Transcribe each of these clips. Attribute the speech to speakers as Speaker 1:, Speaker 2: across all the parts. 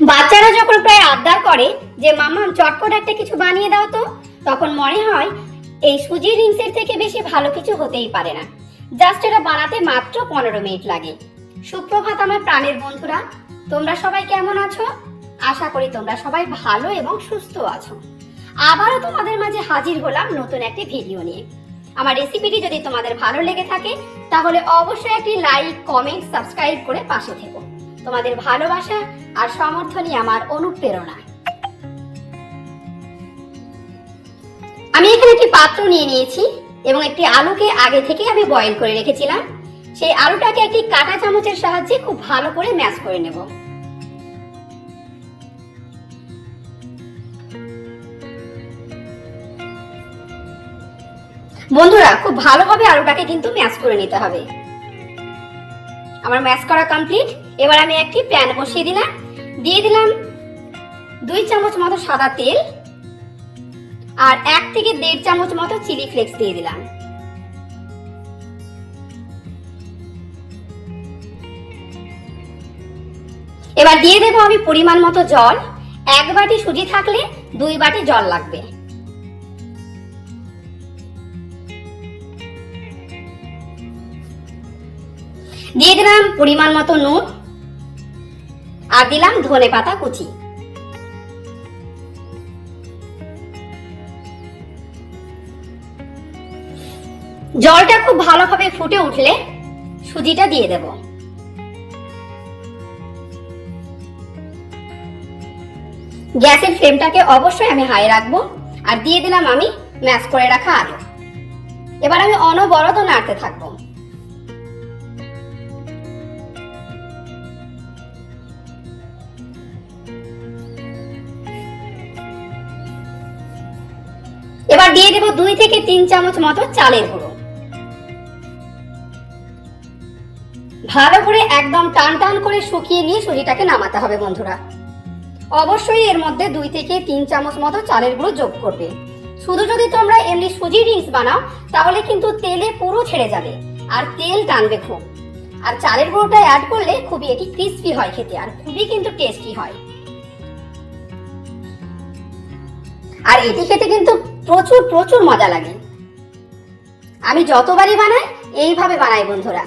Speaker 1: বাচ্চারা যখন প্রায় আবদার করে যে মাম্মাম চটপট একটা কিছু বানিয়ে দাও তো, তখন মনে হয় এই সুজি রিংসের থেকে বেশি ভালো কিছু হতেই পারে না। জাস্ট এটা বানাতে মাত্র পনেরো মিনিট লাগে। সুপ্রভাত আমার প্রাণের বন্ধুরা, তোমরা সবাই কেমন আছো? আশা করি তোমরা সবাই ভালো এবং সুস্থ আছো। আবারও তোমাদের মাঝে হাজির হলাম নতুন একটি ভিডিও নিয়ে। আমার রেসিপিটি যদি তোমাদের ভালো লেগে থাকে, তাহলে অবশ্যই একটি লাইক, কমেন্ট, সাবস্ক্রাইব করে পাশে থেকো। তোমাদের ভালোবাসা আর সমর্থনই আমার অনুপ্রেরণা। আমি এখানে একটি পাত্র নিয়ে নিয়েছি এবং একটি আলুকে আগে থেকে আমি বয়েল করে রেখেছিলাম। সেই আলুটাকে একটি কাঁটা চামচের সাহায্যে খুব ভালো করে ম্যাশ করে নেব। বন্ধুরা, খুব ভালোভাবে আলুটাকে কিন্তু ম্যাশ করে নিতে হবে। আমার ম্যাশ করা কমপ্লিট এবার আমি একটি প্যান বসিয়ে দিলাম। দিয়ে দিলাম দুই চামচ মতো সাদা তেল আর এক থেকে দেড় চামচ মতো চিলি ফ্লেক্স দিয়ে দিলাম। এবার দিয়ে দেবো আমি পরিমাণ মতো জল। এক বাটি সুজি থাকলে দুই বাটি জল লাগবে। দিয়ে দিলাম পরিমাণ মতো নুন আর দিলাম ধনে পাতা কুচি। জলটা খুব ভালোভাবে ফুটে উঠলে সুজিটা দিয়ে দেব। গ্যাসের ফ্লেমটাকে অবশ্যই আমি হাই রাখব আর দিয়ে দিলাম আমি ম্যাশ করে রাখা আলু। এবার আমি অনবরত নাড়তে থাকব। দিয়ে দেবো দুই থেকে তিন চামচ মতো চালের গুঁড়ো। ভালো করে একদম টান টান করে শুকিয়ে নিয়ে সুজিটাকে নামাতে হবে বন্ধুরা। অবশ্যই এর মধ্যে দুই থেকে তিন চামচ মতো চালের গুঁড়ো যোগ করবে। শুধু যদি তোমরা এমনি সুজি রিংস বানাও, তাহলে কিন্তু তেলে পুরো ছেড়ে যাবে আর তেল টানবে খুব। আর চালের গুঁড়োটা অ্যাড করলে খুবই এটি ক্রিস্পি হয় খেতে আর খুবই কিন্তু টেস্টি হয়। আর এটি খেতে কিন্তু প্রচুর প্রচুর মজা লাগে। আমি যতবারই বানাই, এইভাবে বানাই বন্ধুরা।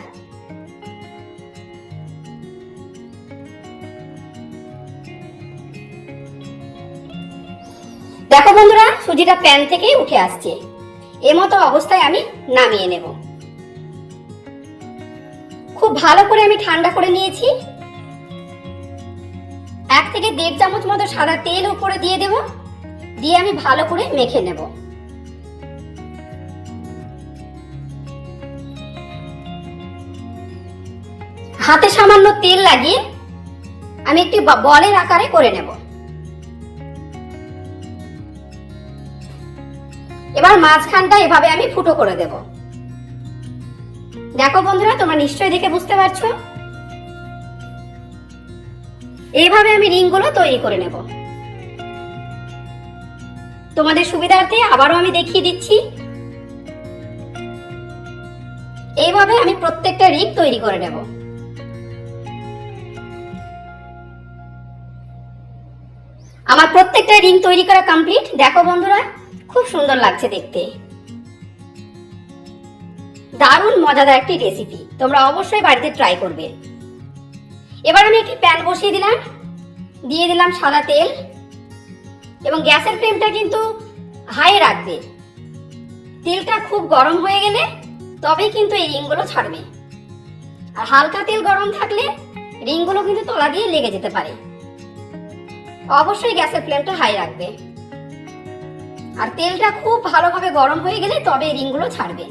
Speaker 1: দেখো বন্ধুরা, সুজিটা প্যান থেকে উঠে আসছে। এমতো অবস্থায় আমি নামিয়ে নেব। খুব ভালো করে আমি ঠান্ডা করে নিয়েছি। এক থেকে দেড় চামচ মতো সাদা তেল উপরে দিয়ে দেবো। দিয়ে আমি ভালো করে মেখে নেব। হাতে সামান্য তেল লাগিয়ে আমি একটি বলের আকারে করে নেব। এবার মাঝখানটা এভাবে আমি ফুটো করে দেব। দেখো বন্ধুরা, তোমরা নিশ্চয়ই দেখে বুঝতে পারছ। এইভাবে আমি রিংগুলো তৈরি করে নেব। তোমাদের সুবিধার্থে আবারও আমি দেখিয়ে দিচ্ছি। এইভাবে আমি প্রত্যেকটা রিং তৈরি করে নেব। আমার প্রত্যেকটা রিং তৈরি করা কমপ্লিট। দেখো বন্ধুরা, খুব সুন্দর লাগছে দেখতে। দারুণ মজাদার একটি রেসিপি তোমরা অবশ্যই বাড়িতে ট্রাই করবে। এবার আমি একটি প্যান বসিয়ে দিলাম। দিয়ে দিলাম সাদা তেল। এবং গ্যাসের ফ্লেমটা কিন্তু হাই রাখবে। তেলটা খুব গরম হয়ে গেলে তবেই কিন্তু এই রিংগুলো ছাড়বে। আর হালকা তেল গরম থাকলে রিংগুলো কিন্তু তলা দিয়ে লেগে যেতে পারে। অবশ্যই গ্যাসের ফ্লেমটা হাই রাখবে। আর তেলটা খুব ভালোভাবে গরম হয়ে গেলে তবে রিংগুলো ছাড়বে।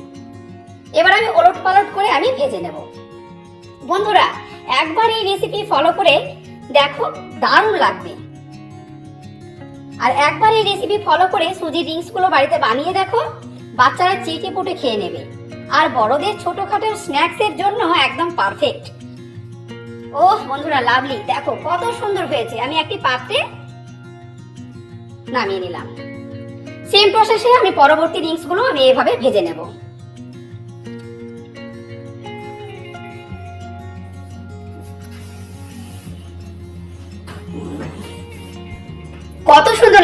Speaker 1: এবার আমি ওলট পালট করে আমি ভেজে নেব। বন্ধুরা, একবার এই রেসিপি ফলো করে দেখো দারুণ লাগবে। আর একবার এই রেসিপি ফলো করে সুজি রিংসগুলো বাড়িতে বানিয়ে দেখো। বাচ্চারা চেটে পুটে খেয়ে নেবে। আর বড়দের ছোটোখাটো স্ন্যাক্সের জন্য একদম পারফেক্ট ও বন্ধুরা লাভলি দেখো, কত সুন্দর হয়েছে। আমি একটি পাত্রে নামিয়ে নিলাম। সেম প্রসেসে আমি পরবর্তী রিংসগুলো আমি এভাবে ভেজে নেব।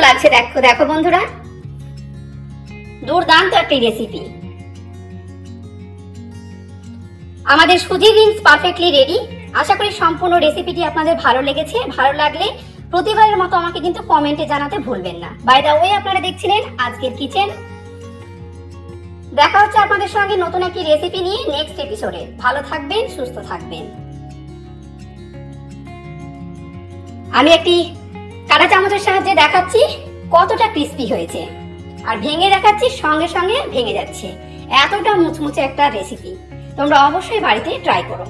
Speaker 1: লাগছে, দেখো দেখো বন্ধুরা। দুর্দান্ত একটি রেসিপি আমাদের সুজির রিংস পারফেক্টলি রেডি আশা করি সম্পূর্ণ রেসিপিটি আপনাদের ভালো লেগেছে। ভালো লাগলে প্রতিবারের মতো আমাকে কিন্তু কমেন্টে জানাতে ভুলবেন না। বাই দা ওয়ে আপনারা দেখছিলেন আজকের কিচেন দেখা হচ্ছে আপনাদের সঙ্গে নতুন একটি রেসিপি নিয়ে নেক্সট এপিসোডে ভালো থাকবেন, সুস্থ থাকবেন। আমি একটি কাঁটা চামচের সাহায্যে দেখাচ্ছি কতটা ক্রিস্পি হয়েছে। আর ভেঙে দেখাচ্ছি সঙ্গে সঙ্গে ভেঙে যাচ্ছে। এতটা মুচমুচে একটা রেসিপি তোমরা অবশ্যই বাড়িতে ট্রাই করো।